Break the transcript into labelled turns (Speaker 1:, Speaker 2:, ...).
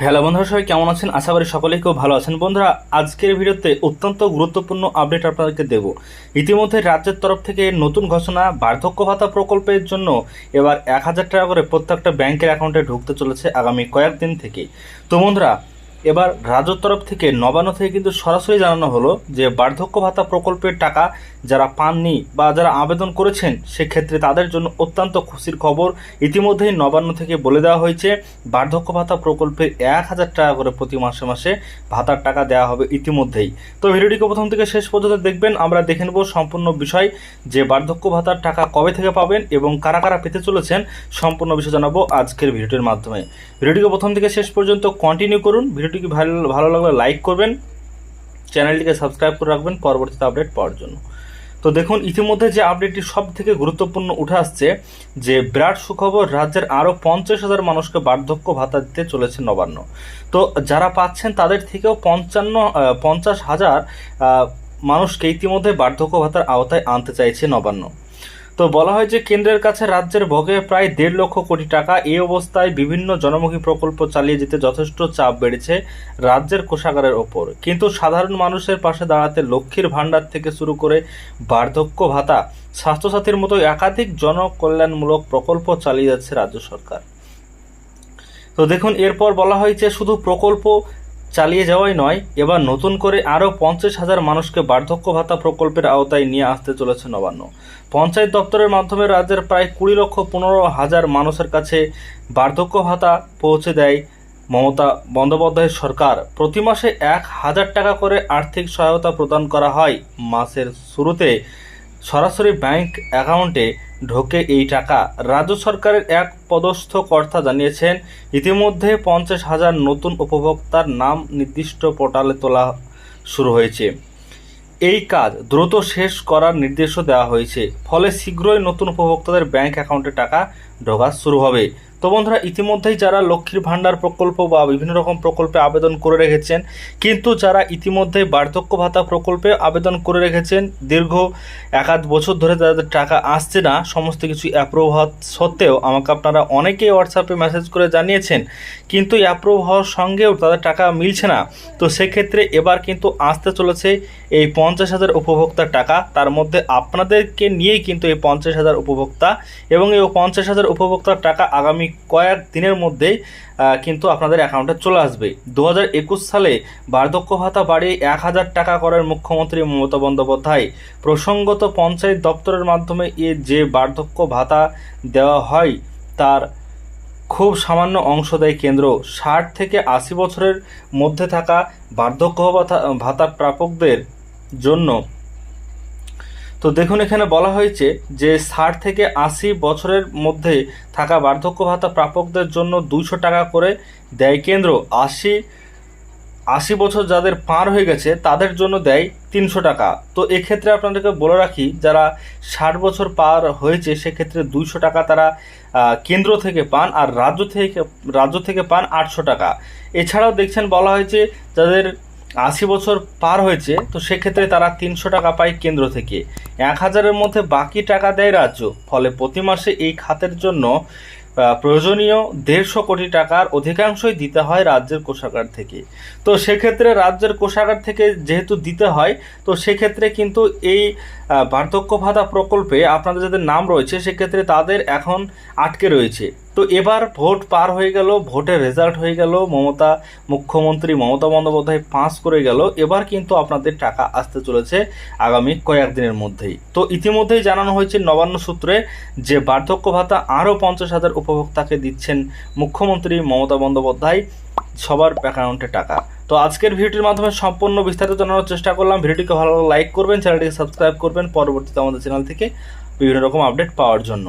Speaker 1: Hello বন্ধুরা, সবাই কেমন আছেন? আশা করি সকলেই খুব ভালো আছেন। বন্ধুরা, আজকের ভিডিওতে অত্যন্ত গুরুত্বপূর্ণ আপডেট আপনাদেরকে দেব। ইতিমধ্যে রাজ্যের তরফ থেকে নতুন ঘোষণা, বার্ধক্য ভাতা প্রকল্পের জন্য এবার এক হাজার টাকা করে প্রত্যেকটা ব্যাংকের অ্যাকাউন্টে ঢুকতে চলেছে আগামী কয়েকদিন থেকে তো বন্ধুরা এবার রাজ্যের তরফ থেকে নবান্ন থেকে কিন্তু সরাসরি জানানো হলো যে বার্ধক্য ভাতা প্রকল্পের টাকা যারা পাননি বা যারা আবেদন করেছেন, সেক্ষেত্রে তাদের জন্য অত্যন্ত খুশির খবর। ইতিমধ্যেই নবান্ন থেকে বলে দেওয়া হয়েছে, বার্ধক্য ভাতা প্রকল্পে এক হাজার টাকা করে প্রতি মাসে মাসে ভাতার টাকা দেওয়া হবে ইতিমধ্যেই। তো ভিডিওটিকে প্রথম থেকে শেষ পর্যন্ত দেখবেন, আমরা দেখে নেব সম্পূর্ণ বিষয়, যে বার্ধক্য ভাতার টাকা কবে থেকে পাবেন এবং কারা কারা পেতে চলেছেন, সম্পূর্ণ বিষয় জানাব আজকের ভিডিওটির মাধ্যমে। ভিডিওটিকে প্রথম থেকে শেষ পর্যন্ত কন্টিনিউ করুন ভিডিওটিকে ভালো ভালো লাগলে লাইক করবেন, চ্যানেলটিকে সাবস্ক্রাইব করে রাখবেন পরবর্তীতে আপডেট পাওয়ার জন্য। তো দেখুন, ইতিমধ্যে যে আপডেটটি সব থেকে গুরুত্বপূর্ণ উঠে আসছে, যে বিরাট সুখবর রাজ্যের আরও পঞ্চাশ হাজার মানুষকে বার্ধক্য ভাতা দিতে চলেছে নবান্ন। তো যারা পাচ্ছেন, তাদের থেকেও পঞ্চান্ন পঞ্চাশ হাজার মানুষকে ইতিমধ্যে বার্ধক্য ভাতার আওতায় আনতে চাইছে নবান্ন। তো বলা হয় যে কেন্দ্রের কাছে রাজ্যের ভোগে প্রায় দেড় লক্ষ কোটি টাকা। এই অবস্থায় বিভিন্ন জনমুখী প্রকল্প চালিয়ে যেতে যথেষ্ট চাপ বেড়েছে রাজ্যের কোষাগারের ওপর। কিন্তু সাধারণ মানুষের পাশে দাঁড়াতে লক্ষ্মীর ভাণ্ডার থেকে শুরু করে বার্ধক্য ভাতা, স্বাস্থ্যসাথীর মতো একাধিক জনকল্যাণমূলক প্রকল্প চালিয়ে যাচ্ছে রাজ্য সরকার। তো দেখুন, এরপর বলা হয়েছে শুধু প্রকল্প চালিয়ে যাওয়াই নয়, এবার নতুন করে আরও পঞ্চাশ হাজার মানুষকে বার্ধক্য ভাতা প্রকল্পের আওতায় নিয়ে আসতে চলেছে নবান্ন। পঞ্চায়েত দপ্তরের মাধ্যমে রাজ্যের প্রায় কুড়ি লক্ষ পনেরো হাজার মানুষের কাছে বার্ধক্য ভাতা পৌঁছে দেয় মমতা বন্দ্যোপাধ্যায়ের সরকার। প্রতি মাসে এক হাজার টাকা করে আর্থিক সহায়তা প্রদান করা হয় মাসের শুরুতে। সরাসরি ব্যাংক অ্যাকাউন্টে ঢোকে এই টাকা। রাজ্য সরকারের এক পদস্থ কর্তা জানিয়েছেন, ইতিমধ্যে পঞ্চাশ হাজার নতুন উপভোক্তার নাম নির্দিষ্ট পোর্টালে তোলা শুরু হয়েছে। এই কাজ দ্রুত শেষ করার নির্দেশও দেওয়া হয়েছে। ফলে শীঘ্রই নতুন উপভোক্তাদের ব্যাংক অ্যাকাউন্টে টাকা ঢোকা শুরু হবে। তো বন্ধুরা, ইতিমধ্যেই যারা লক্ষ্মীর ভাণ্ডার প্রকল্প বা বিভিন্ন রকম প্রকল্পে আবেদন করে রেখেছেন, কিন্তু যারা ইতিমধ্যেই বার্ধক্য ভাতা প্রকল্পে আবেদন করে রেখেছেন, দীর্ঘ এক আধ বছর ধরে তাদের টাকা আসছে না, সমস্ত কিছু অ্যাপ্রুভ হওয়া সত্ত্বেও আমাকে আপনারা অনেকেই হোয়াটসঅ্যাপে মেসেজ করে জানিয়েছেন, কিন্তু অ্যাপ্রুভ হওয়ার সঙ্গেও তাদের টাকা মিলছে না। তো সেক্ষেত্রে এবার কিন্তু আসতে চলেছে এই পঞ্চাশ হাজার উপভোক্তার টাকা। তার মধ্যে আপনাদেরকে নিয়েই কিন্তু এই পঞ্চাশ হাজার উপভোক্তা এবং এই পঞ্চাশ হাজার উপভোক্তার টাকা আগামী কয়েক দিনের মধ্যেই কিন্তু আপনাদের অ্যাকাউন্টে চলে আসবে। দু হাজার একুশ সালে বার্ধক্য ভাতা বাড়িয়ে এক হাজার টাকা করার মুখ্যমন্ত্রী মমতা বন্দ্যোপাধ্যায়। প্রসঙ্গত পঞ্চায়েত দপ্তরের মাধ্যমে এ যে বার্ধক্য ভাতা দেওয়া হয়, তার খুব সামান্য অংশ দেয় কেন্দ্র। ষাট থেকে আশি বছরের মধ্যে থাকা বার্ধক্য ভাতা ভাতা প্রাপকদের জন্য তো দেখুন, এখানে বলা হয়েছে যে ষাট থেকে আশি বছরের মধ্যে থাকা বার্ধক্য ভাতা প্রাপকদের জন্য দুইশো টাকা করে দেয় কেন্দ্র। আশি আশি বছর যাদের পার হয়ে গেছে, তাদের জন্য দেয় তিনশো টাকা। তো এক্ষেত্রে আপনাদেরকে বলে রাখি, যারা ষাট বছর পার হয়েছে, সেক্ষেত্রে দুইশো টাকা তারা কেন্দ্র থেকে পান আর রাজ্য থেকে রাজ্য থেকে পান আটশো টাকা। এছাড়াও দেখছেন বলা হয়েছে, যাদের আশি বছর পার হয়েছে, তো সেক্ষেত্রে তারা তিনশো টাকা পায় কেন্দ্র থেকে। এক হাজারের মধ্যে বাকি টাকা দেয় রাজ্য, ফলে প্রতি মাসে এই খাতের জন্য প্রয়োজনীয় দেড়শো কোটি টাকার অধিকাংশই দিতে হয় রাজ্যের কোষাগার থেকে। তো সেক্ষেত্রে রাজ্যের কোষাগার থেকে যেহেতু দিতে হয়, তো সেক্ষেত্রে কিন্তু এই বার্ধক্য ভাতা প্রকল্পে আপনাদের যাদের নাম রয়েছে, সেক্ষেত্রে তাদের এখন আটকে রয়েছে। তো এবার ভোট পার হয়ে গেল, ভোটের রেজাল্ট হয়ে গেল, মমতা, মুখ্যমন্ত্রী মমতা বন্দ্যোপাধ্যায় পাস করে গেল। এবার কিন্তু আপনাদের টাকা আসতে চলেছে আগামী কয়েকদিনের মধ্যেই। তো ইতিমধ্যেই জানানো হয়েছে নবান্ন সূত্রে যে বার্ধক্য ভাতা আরও পঞ্চাশ হাজার উপভোক্তাকে দিচ্ছেন মুখ্যমন্ত্রী মমতা বন্দ্যোপাধ্যায় সবার অ্যাকাউন্টে টাকা। তো আজকের ভিডিওটির মাধ্যমে সম্পূর্ণ বিস্তারিত জানানোর চেষ্টা করলাম। ভিডিওটিকে ভালো লাইক করবেন, চ্যানেলটিকে সাবস্ক্রাইব করবেন। পরবর্তীতে আমাদের চ্যানেল থেকে বিভিন্ন রকম আপডেট পাওয়ার জন্য।